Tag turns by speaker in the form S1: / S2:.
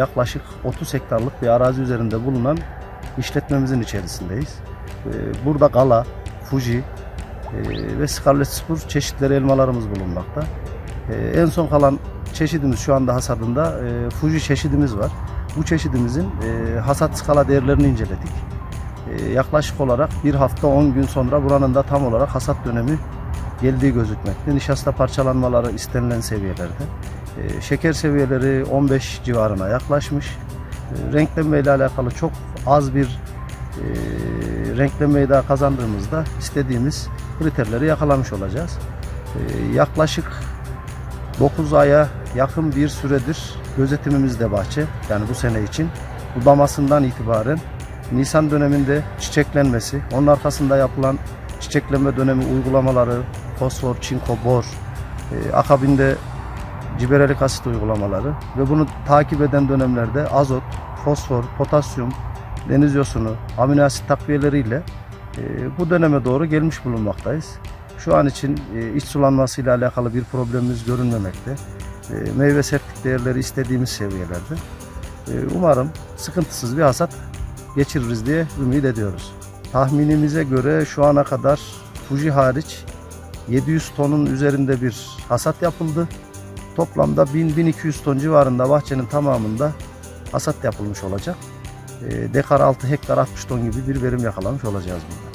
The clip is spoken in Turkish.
S1: yaklaşık 30 hektarlık bir arazi üzerinde bulunan işletmemizin içerisindeyiz. Ee, Burada Gala, Fuji e, ve Scarlet Spur çeşitleri elmalarımız bulunmakta. Ee, En son kalan çeşidimiz şu anda hasadında e, Fuji çeşidimiz var. Bu çeşidimizin e, hasat skala değerlerini inceledik. Yaklaşık olarak bir hafta 10 gün sonra buranın da tam olarak hasat dönemi geldiği gözükmekte. Nişasta parçalanmaları istenilen seviyelerde. E, Şeker seviyeleri 15 civarına yaklaşmış. E, Renklenme ile alakalı çok az bir e, renklenmeyi daha kazandığımızda istediğimiz kriterleri yakalamış olacağız. E, Yaklaşık 9 aya yakın bir süredir gözetimimizde bahçe. Yani bu sene için. Budamasından itibaren Nisan döneminde çiçeklenmesi, onun arkasında yapılan çiçeklenme dönemi uygulamaları, fosfor, çinko, bor, e, akabinde ciberelik asit uygulamaları ve bunu takip eden dönemlerde azot, fosfor, potasyum, deniz yosunu, amino asit takviyeleriyle e, bu döneme doğru gelmiş bulunmaktayız. Şu an için e, iç sulanmasıyla alakalı bir problemimiz görünmemekte. E, meyve sertlik değerleri istediğimiz seviyelerde. E, umarım sıkıntısız bir hasat geçiririz diye ümit ediyoruz. Tahminimize göre şu ana kadar Fuji hariç 700 tonun üzerinde bir hasat yapıldı. Toplamda 1000-1200 ton civarında bahçenin tamamında hasat yapılmış olacak. E, dekar 6 hektar 60 ton gibi bir verim yakalamış olacağız burada.